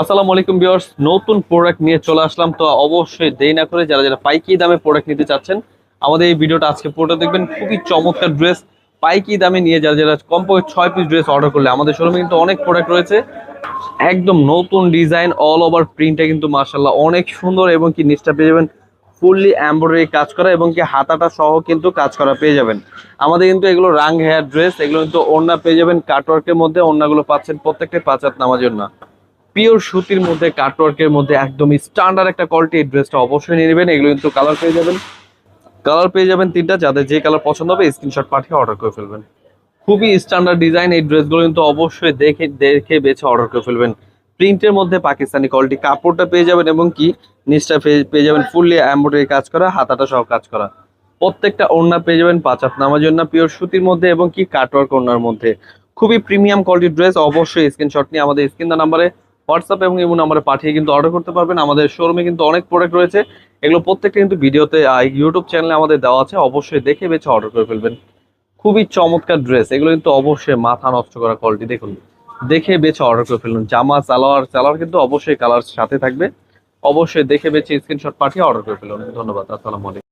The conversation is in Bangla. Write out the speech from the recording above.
আসসালামু আলাইকুম ভিউয়ার্স, নতুন প্রোডাক্ট নিয়ে চলে আসলাম। তো অবশ্যই দেরি না করে যারা যারা পাইকি দামে প্রোডাক্ট নিতে চাচ্ছেন, আমাদের এই ভিডিওটা আজকে পুরোটা দেখবেন। খুবই চমৎকার ড্রেস পাইকি দামে নিয়ে যারা যারা কমপক্ষে ছয় পিস ড্রেস অর্ডার করলে আমাদের শোরুমে কিন্তু অনেক প্রোডাক্ট রয়েছে। একদম নতুন ডিজাইন অল ওভার প্রিন্টটা কিন্তু মার্শাল্লাহ অনেক সুন্দর এবং কি নিচটা পেয়ে যাবেন ফুললি এমব্রয়ডারি কাজ করা এবং কি হাতাটা সহ কিন্তু কাজ করা পেয়ে যাবেন। আমাদের কিন্তু এগুলো রাং হেয়ার ড্রেস এগুলো কিন্তু ওড়না পেয়ে যাবেন কাটওয়ার্কের মধ্যে, ওড়নাগুলো পাচ্ছেন প্রত্যেকটাই পাঁচ হাত নামাজের না পিওর সুতির মধ্যে কাটওয়ার্কের মধ্যে একদম স্ট্যান্ডার্ড একটা কোয়ালিটি এই ড্রেসটা অবশ্যই নিয়ে নেবেন। এগুলো কিন্তু কালার পেয়ে যাবেন। কালার পেয়ে যাবেন তিনটা, যাদের যে কালার পছন্দ হবে স্ক্রিনশট পাঠিয়ে অর্ডার করে ফেলবেন। খুবই স্ট্যান্ডার্ড ডিজাইন এই ড্রেসগুলো কিন্তু অবশ্যই দেখে দেখে বেছে অর্ডার করে ফেলবেন। প্রিন্টের মধ্যে পাকিস্তানি কোয়ালিটি কাপড়টা পেয়ে যাবেন এবং কি? নিচটা পেয়ে- যাবেন ফুললি এমব্রয়ডারি কাজ করা, হাতাটা সহ কাজ করা। প্রত্যেকটা ওড়না পেয়ে যাবেন, পাঁচ হাত নামার জন্য পিওর সুতির মধ্যে এবং কি? কাটওয়ার্ক ওড়নার মধ্যে। খুবই প্রিমিয়াম কোয়ালিটির ড্রেস অবশ্যই স্ক্রিনশট নিয়ে আমাদের স্ক্রিন নাম্বারে হোয়াটসঅ্যাপ এবং ইমো নাম্বারে পাঠিয়ে কিন্তু অর্ডার করতে পারবেন। আমাদের শোরুমে কিন্তু অনেক প্রোডাক্ট রয়েছে। এগুলো প্রত্যেকটা কিন্তু ভিডিওতে ইউটিউব চ্যানেলে আমাদের দেওয়া আছে। অবশ্যই দেখে বেছে অর্ডার করে ফেলবেন। খুবই চমৎকার ড্রেস এগুলো কিন্তু অবশ্যই মাথা নষ্ট করা কোয়ালিটি দেখুন, দেখে বেছে অর্ডার করে ফেলুন। জামা, সালোয়ার সালোয়ার কিন্তু অবশ্যই কালার সাথে থাকবে। অবশ্যই দেখে বেছে স্ক্রিনশট পাঠিয়ে অর্ডার করে ফেলুন। ধন্যবাদ। আসসালামু আলাইকুম।